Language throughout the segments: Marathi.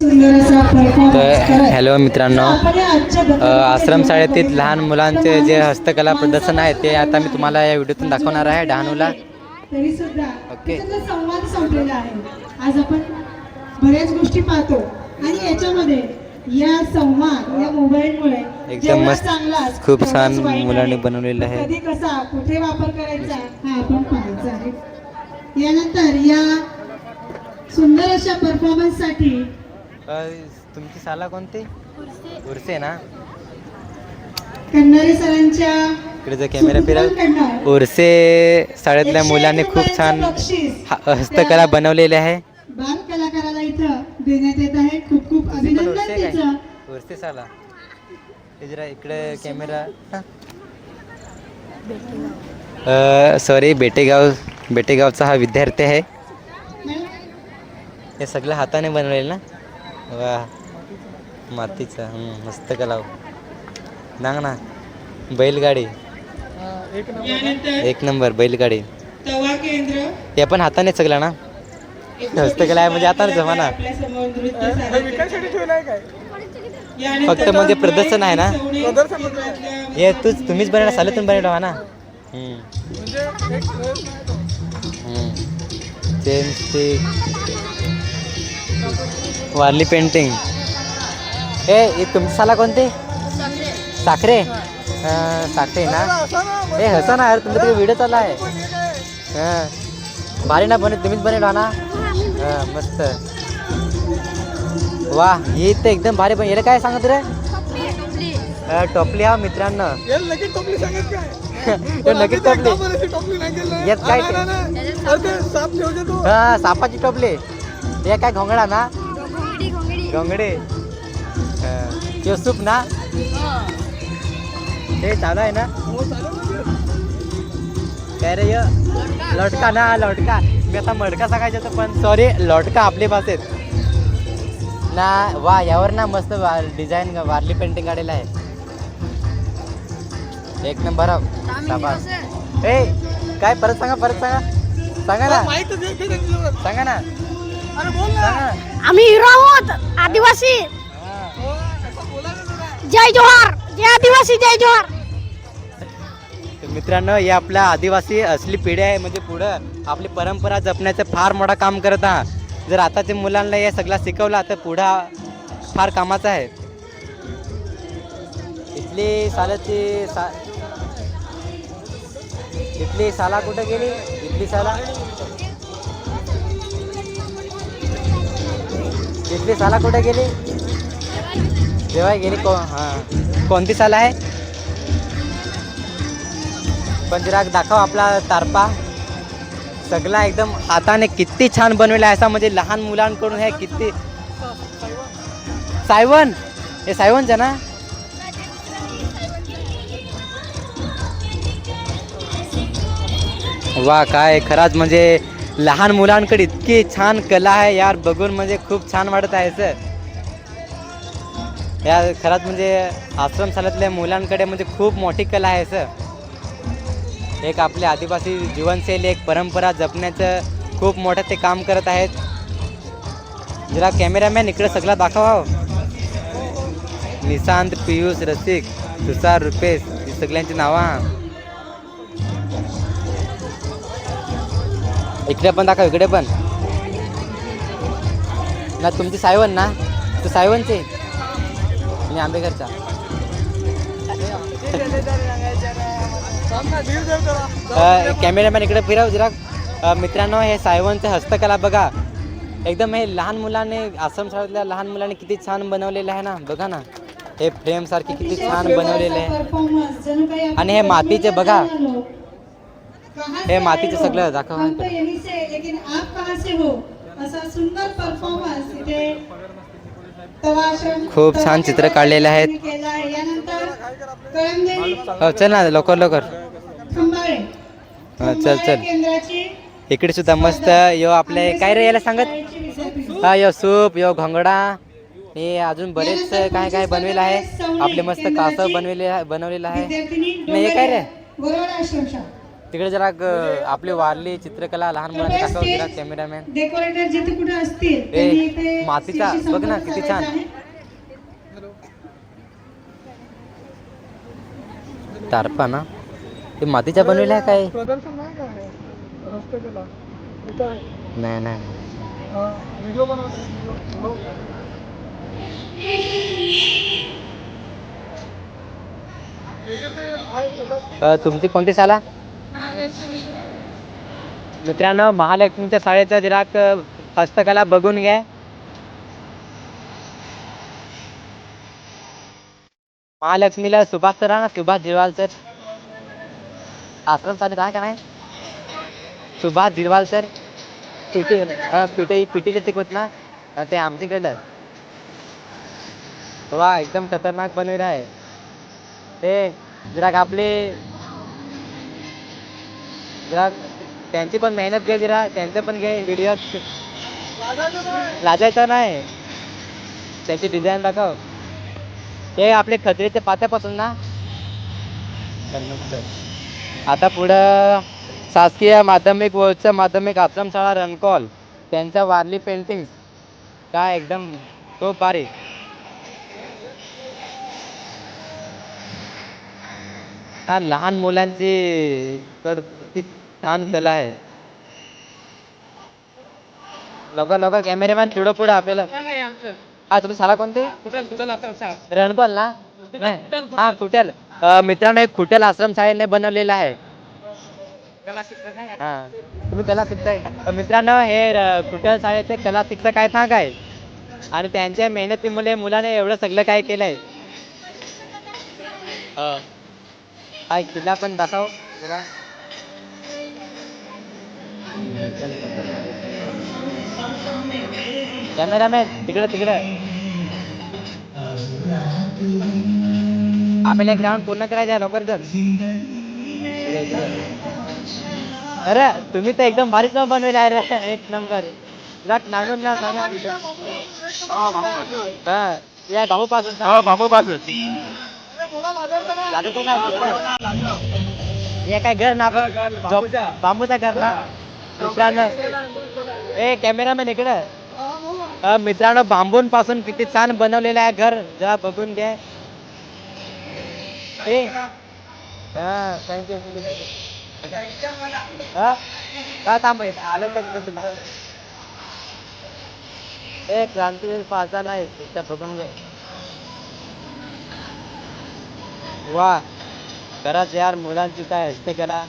तर हॅलो मित्रांनो आश्रम शाळेतील. लहान मुलांचे जे हस्तकला प्रदर्शन आहे ते आता मी तुम्हाला या व्हिडिओतून दाखवणार आहे डहाणूला ओके. संवाद संपलेला आहे आज आपण बऱ्याच गोष्टी पाहतो आणि याच्यामध्ये या संवाद या मोबाईलमुळे एकदम मस्त, चांगला खूप छान मुलांनी. बनवलेलं आहे. कधी कसा कुठे वापर करायचा हा आपण पाहायचा आहे यानंतर या सुंदर अशा परफॉर्मन्ससाठी अ, तुमची शाळा कोणती? उर्से. ना? कन्नरे सरांच्या इकडे जर कॅमेरा फिरव. उर्से शाळेतल्या मुलांनी खूप छान ह- हस्तकला बनवलेली आहे. बाल कलाकाराला इथं देण्यात येत आहे. खूप खूप अभिनंदन उर्से काय? तिचं. उर्से शाळा हे जरा इकडे कॅमेरा सॉरी बेटेगाव बेटेगावचा हा विद्यार्थी आहे. हे सगळं हाताने बनवलेलं ना? वा. मातीचा हस्तकला मस्त नांग ना बैलगाडी. एक नंबर बैलगाडी. हे पण हाताने सगळं ना? हस्तकला आहे म्हणजे आता जमाना. फक्त म्हणजे प्रदर्शन आहे ना? हे तूच तुम्हीच बरे ना सालेतून बरे हा ना? हं. चेन स्टिक वारली पेंटिंग ए हे तुमची साला कोणते? साखरे. हां, साखरे ना. ए हसा ना यार तुमचा तिकडे व्हिडिओ चालला आहे. हां. भारी ना बनव तुम्हीच बनवला ना. हां मस्त. वा हे तर एकदम भारी पण याला काय सांगत रे? टोपली हा मित्रांनो. हे लगेच टोपली यात काय हा सापाची टोपली. हे काय घोंगडा ना? घोंगडे ते सूप ना? ते चालू आहे ना? काय रे य? लटका. ना लटका. मी आता मडका सांगायचं होतं पण सॉरी लटका आपले भाषेत ना वा यावर ना मस्त डिझाईन वारली पेंटिंग काढलेलं आहे. एक नंबर हो. ए काय परत सांगा परत सांगा. सांगा ना. सांगा ना. आम्ही हिरो आहोत आदिवासी. जय जोहार जय आदिवासी जय जोहार. तर मित्रांनो हे आपल्या आदिवासी असली पिढी आहे म्हणजे पुढं आपली परंपरा जपण्याचं फार मोठा काम करत आहात जर आताच्या मुलांना हे सगळं शिकवलं तर पुढं फार कामाचं आहे. इथली सालाची सा इथली साला कुठं गेली? इथली साला? तिथली साला कुठे गेली? जेव्हा गेली को हां. कोणती साला आहे? पण दाखव आपला तारपा. सगळा एकदम हाताने किती छान बनवला आहे असा म्हणजे लहान मुलांकडून हे किती सायवन! हे सायवनचं ना? वा काय खराच म्हणजे लहान मुलांकडे इतकी छान कला आहे यार बघून म्हणजे खूप छान वाटत आहे सर. या खरंच म्हणजे आश्रमशाळेतल्या मुलांकडे म्हणजे खूप मोठी कला आहे सर. एक आपली आदिवासी जीवनशैली एक परंपरा जपण्याचं खूप मोठं ते काम करत आहेत. जरा कॅमेरामॅन इकडे सगळा दाखवा हो. निशांत पियुष रसिक तुषार रुपेश ही सगळ्यांची नावं इकडे पण दाखव इकडे पण. ना तुमची सायवन ना? तू सायवनचे मी आंबेकरचा कॅमेरामॅन इकडे फिराव जरा. मित्रांनो हे सायवनचं हस्तकला बघा. एकदम हे लहान मुलाने आसाम शाळेतल्या लहान मुलाने किती छान बनवलेलं आहे ना बघा ना. हे फ्रेम सारखे किती छान बनवलेले आहे. आणि हे मातीचे बघा. हे मातीचं हो? सगळं दाखव. लेकिन आप कहाँ से हो असा सुंदर परफॉर्मन्स इथे तवा आश्रम- खूप छान चित्र काढलेले आहेत. हो चल ना लवकर लवकर चल, चल. इकडे सुद्धा मस्त यो आपले काय रे याला सांगत. हा यो सूप यो घोंगडा हे अजून बरेच काय काय बनवेलं आहे आपले मस्त कासव बनवेले बनवलेलं आहे नाही, हे काय रे? तिकडे जरा ग- आपली वारली चित्रकला लहान मुलांना दाखव जरा कॅमेरामॅन डेकोरेटर जिथे कुठे असतील मातीचा, बघ ना, किती छान. आहे. तारपा ना ते मातीच्या बनवल्या काय? प्रदर्शन नाही नाही अ, तुमची कोणती शाळा? मित्रांनो महालक्ष्मीच्या शाळेचा जरा हस्तकला बघून घ्या. महालक्ष्मीला सुभाष सर ना सुभाष जिरवाल सर. आश्रम चालू काय काय Subhash Zirwal sir. PT PT पिटीचे शिकवत ना? ते आमच्याकडलं वा एकदम खतरनाक बनवलं आहे. ते जरा आपले जरा त्यांची पण मेहनत घे जरा त्यांचं पण घे व्हिडिओ लाजायचं नाही. त्यांची डिझाईन दाखव. ते आपले खत्रीचे पात्यापासून ना. आता पुढं शासकीय माध्यमिक व उच्च माध्यमिक आश्रमशाळा रनकॉल त्यांच्या वारली पेंटिंग काय एकदम खूप भारी हा लहान मुलांची तर ती छान कला आहे. लवकर लवकर कॅमेरामॅन पुढं पुढं आपल्याला. हा तुम्ही साला कोणते? रणपल ना? नाही. हा खुटेल अं, मित्रांनो एक खुटेल आश्रम शाळेने बनवलेला आहे. हा. तुम्ही कला शिकताय. अं, मित्रांनो हे खुटेल शाळेचे कला शिक्षक आहेत ना काय आणि त्यांच्या मेहनतीमुळे मुलाने एवढं सगळं काय केलंय? हा एक किल्ला पण दाखव. जरा. कॅमेरामॅन तिकडे तिकडे. आपल्याला ग्राउंड पूर्ण करायचं आहे लवकर इकडे. अरे तुम्ही तर एकदम भारीच नाव बनवले आहे रे. एक नंबर. जरा नांगून ना सांगा हा या बाबू पासून बाबू पासून हे काय घर ना? बांबूचा घर ना? मित्रांनो ए कॅमेरामॅन इकडे. मित्रांनो बांबून पासून किती छान बनवलेलं आहे घर. जरा बघून घ्या. ए. हा थँक्यू हा? का थांबायचं आलं का तुला ए क्रांतीवीर पाचा नाही त्या बघून घे वा. खरंच यार मुलांची काय असते करा.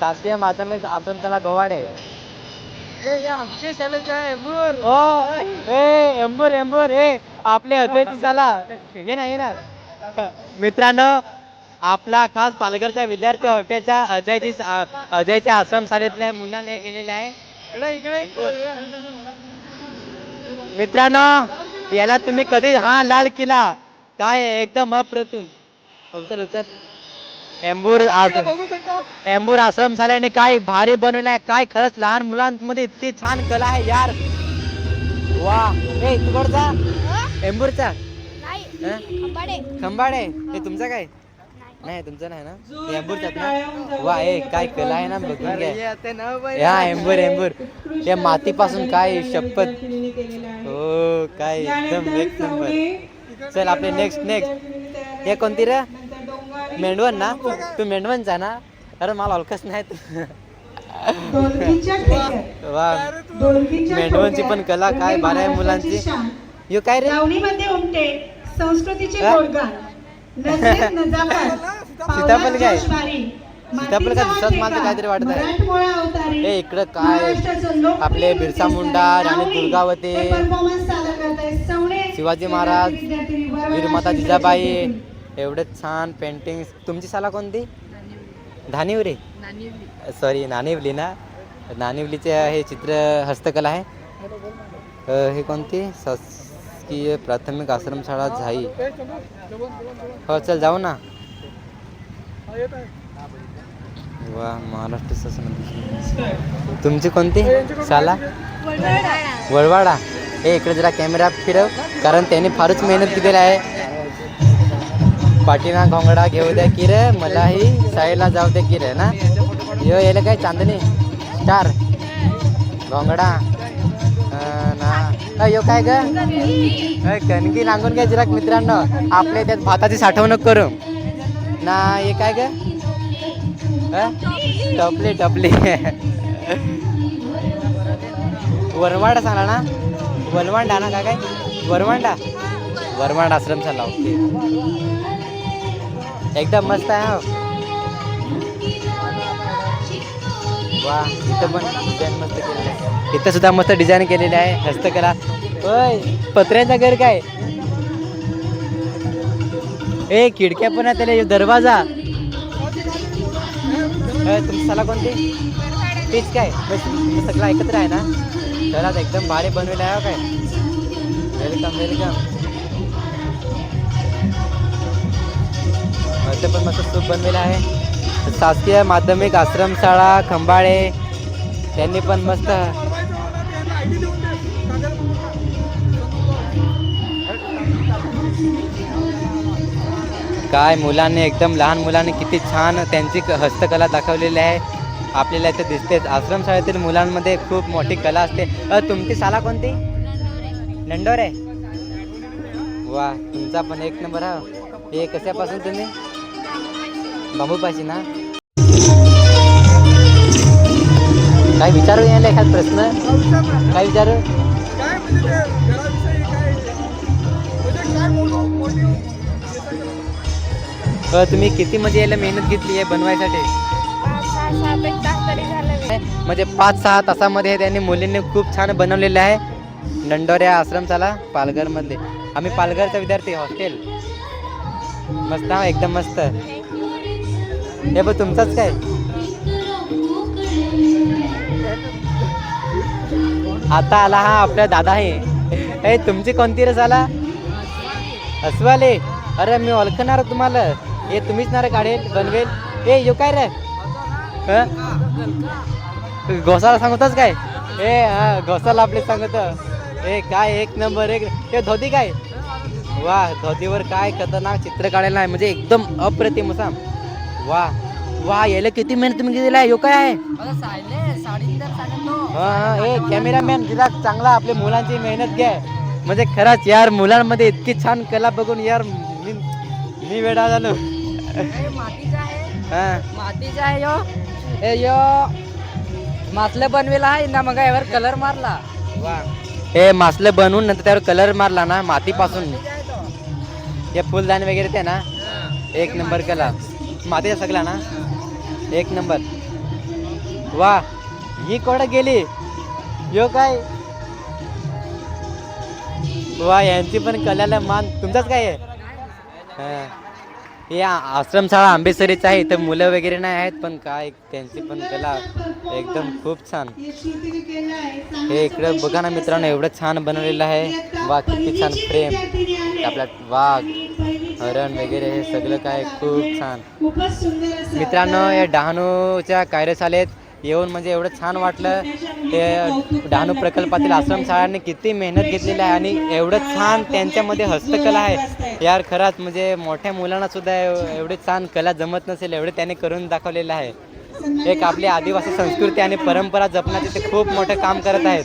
शासकीय माध्यमिक आपण त्याला गोवाडे ओ ए एंबूर एंबूर ए आपले अद्वैती चला. ये ना ये ना मित्रांनो आपला खास पालघरच्या विद्यार्थी हॉटेलच्या अजयची अजयच्या आश्रम शाळेतल्या मुलाने गेलेले आहे. मित्रांनो याला तुम्ही कधी हा लाल किल्ला. काय एकदम अप्रतिम. उचल एंबूर आस- एंबूर आश्रम शाळेने काय भारी बनवलाय काय खरंच लहान मुलांमध्ये इतकी छान कला आहे यार. वा. ए तिकडचा एंबूरचा नाही. हं? अंबाडे खंबाड. आहे हे तुमचं काय? नाही. तुमचं नाही ना? हे एंबूरचाच ना? वा ए काय कला आहे ना? बघून घ्या. या एंबूर एंबूर या मातीपासून काय शपथ आहे. हो काय एकदम एक नंबर. चल आपले नेक्स्ट नेक्स्ट हे कोणती रे? मेंढवण ना तू मेंढवणचा ना. अरे मला ओळखच नाही तू. ढोलकीच्या ठेक्यात वा मेंढवणची पण कला काय भारी आहे मुलांची. यो काय रे? उमटे संस्कृतीचे हा? सीताफळ काय? मातीचा काय? दुसराच मला काहीतरी वाटत आहे. ए, इकडं काय? आपले बिरसा मुंडा, राणी दुर्गावती, हे शिवाजी महाराज, वीरमाता जिजाबाई. एवढे छान पेंटिंग तुमची शाळा कोणती? धानिवरी सॉरी नानिवली ना? नानिवलीचे हे चित्र हस्तकला आहे? हे कोणती? शासकीय प्राथमिक आश्रमशाळा झाई. हो चल जाऊ ना. वा महाराष्ट्र शासन तुमची कोणती शाळा? वळवाडा. हे इकडे जरा कॅमेरा फिरव कारण त्यांनी फारच मेहनत केलेली आहे. पाठीना घोंगडा घेऊ द्या की रे मलाही साईडला जाऊ द्या की रे ना? यो येले काय चांदणी? स्टार? घोंगडा? ना? यो काय ग? कणकी कणगी नांगून घ्या जरा मित्रांनो. आपल्या त्यात भाताची साठवणूक करू. ना हे काय ग? टपली टपली. वरवाडा सांगा ना. वरवांडा ना काय काय? वरवांडा वरवाड आश्रम झाला ओके. एकदम मस्त आहे हो. वा इथं पण डिझाईन मस्त केलेलं आहे. इथं सुद्धा मस्त डिझाईन केलेली आहे हस्तकला. होय पत्र्यांचा घर काय? ए खिडक्या पण आहे त्याला दरवाजा. अ, तुमची सला कोणती? तेच काय? बस सगळं एकत्र आहे ना. घरात एकदम भारी बनवलं आहे हो काय? वेलकम वेलकम इथं पण मस्त सूप बनलेलं आहे. शासकीय माध्यमिक आश्रमशाळा खंबाळे त्यांनी पण मस्त काय मुलांनी एकदम लहान मुलांनी किती छान त्यांची क- हस्तकला दाखवलेली आहे. आपल्याला इथे दिसतेच. आश्रमशाळेतील मुलांमध्ये खूप मोठी कला असते. तुमची शाळा कोणती? नंडोर आहे वा तुमचा पण एक नंबर हा. हे कशापासून तुम्ही? बांबूपाशी ना? काय विचारू यायला एखाद प्रश्न? काय विचारू? काय म्हणजे म्हणजे तुम्ही किती म्हणजे याला मेहनत घेतली आहे बनवायसाठी? म्हणजे पाच सहा तासामध्ये त्यांनी मुलींनी खूप छान बनवलेलं आहे. नंडोऱ्या आश्रमशाला पालघरमधले. आम्ही पालघरचा विद्यार्थी हॉस्टेल. मस्त हा? एकदम मस्त. हे बघ तुमचाच काय? आता आला हा आपला दादा आहे ए तुमची कोणती रस आला अस्वाले. अरे मी ओळखणार तुम्हाला. हे तुम्हीच ना रे काढेल बनवेल. ए यो काय रे? घोसाला सांगतोच काय? ए हा घोसाला आपले सांगत. ए काय एक नंबर एक हे धोती काय? वा धोतीवर काय खतरनाक चित्र काढायला आहे म्हणजे एकदम अप्रतिम असा. वा. वा याला किती मेहनत तुम्ही दिला आहे? यो काय आहे? हा हा. कॅमेरामॅन तिला चांगला आपल्या मुलांची मेहनत घ्या म्हणजे खरंच यार मुलांमध्ये इतकी छान कला बघून यार मी मी वेडा झालो. हा. मातीचा आहे यो. ए यो. मासलं बनवेला आहे ना मग यावर कलर मारला. वा. हे मासलं बनवून नंतर त्यावर कलर मारला ना मातीपासून. हे फुलदाणी वगैरे ते ना? एक नंबर कला. मातीचा सगळा ना एक नंबर. वा ही कोड गेली? यो काय? वा यांची पण कल्याला मान. तुमचाच काय आहे? हे. आश्रमशाळा आंबेसरीच आहे इथं मुलं वगैरे नाही आहेत पण काय त्यांची पण कला एकदम खूप छान. हे इकडं बघा ना मित्रांनो एवढं छान बनवलेलं आहे. वा किती छान प्रेम आपला वाघ हरण वगैरे हे सगळं काय खूप छान. मित्रांनो या डहाणूच्या कार्यशाळेत येऊन म्हणजे एवढं छान वाटलं. ते डहाणू प्रकल्पातील आश्रमशाळांनी किती मेहनत घेतलेली आहे आणि एवढं छान त्यांच्यामध्ये हस्तकला आहे. यार खरंच म्हणजे मोठ्या मुलांना सुद्धा एव- एवढी छान कला जमत नसेल एवढे त्याने करून दाखवलेलं आहे. एक आपली आदिवासी संस्कृती आणि परंपरा जपण्याचे ते खूप मोठं काम करत आहेत.